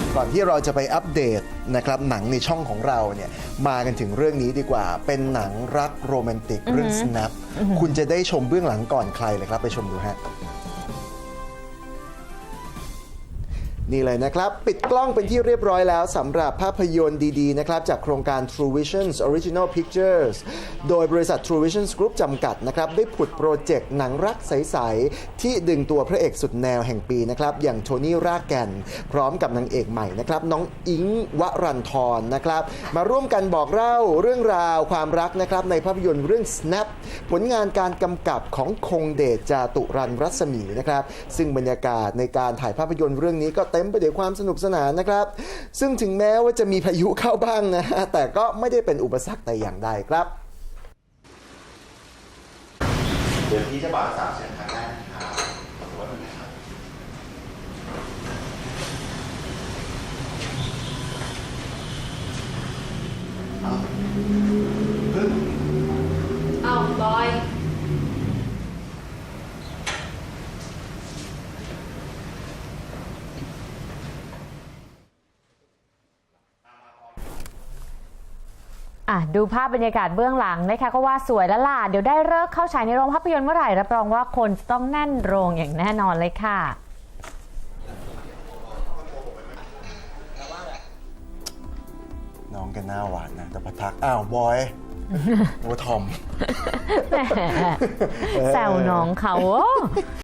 ครับก่อนที่เราจะไปอัปเดตนะครับหนังในช่องของเราเนี่ยมากันถึงเรื่องนี้ดีกว่า เป็นหนังรักโรแมนติกเรื่อง Snap คุณจะได้ชมเบื้องหลังก่อนใครเลยครับไปชมดูฮะ นี่เลยนะครับ ปิดกล้องเป็นที่เรียบร้อยแล้วสำหรับภาพยนตร์ดีๆนะครับจากโครงการ True Visions Original Pictures โดยบริษัท True Visions Group จำกัดนะครับได้ผุดโปรเจกต์หนังรักใส ๆ ที่ดึงตัวพระเอกสุดแนวแห่งปีนะครับอย่างโทนี่รากแก่น พร้อมกับนางเอกใหม่นะครับน้องอิงวรันทรนะครับมาร่วมกันบอกเล่าเรื่องราวความรักนะครับในภาพยนตร์เรื่อง Snap ผลงานการกำกับของคงเดชจาตุรันรัศมีนะครับซึ่งบรรยากาศในการถ่ายภาพยนตร์เรื่องนี้ก็เต็็มไปด้วยความสนุกสนานนะครับ ซึ่งถึงแม้ว่าจะมีพายุเข้าบ้างนะฮะแต่ก็ไม่ได้เป็นอุปสรรคแต่อย่างใดครับ เดี๋ยวพี่จะบอกสาวเสียงครั้งแรกนะครับขอโทษนะครับเอ อะดูภาพบรรยากาศเบื้องหลังนะคะก็ว่าสวยแล้วล่ะ เดี๋ยวได้เลิกเข้าฉายในโรงภาพยนตร์เมื่อไหร่รับรองว่าคนจะต้องแน่นโรงอย่างแน่นอนเลยค่ะ น้องกันหน้าหวานนะ แต่พอทัก อ้าวบอยโอ้ทอม แหมแซวน้องเขา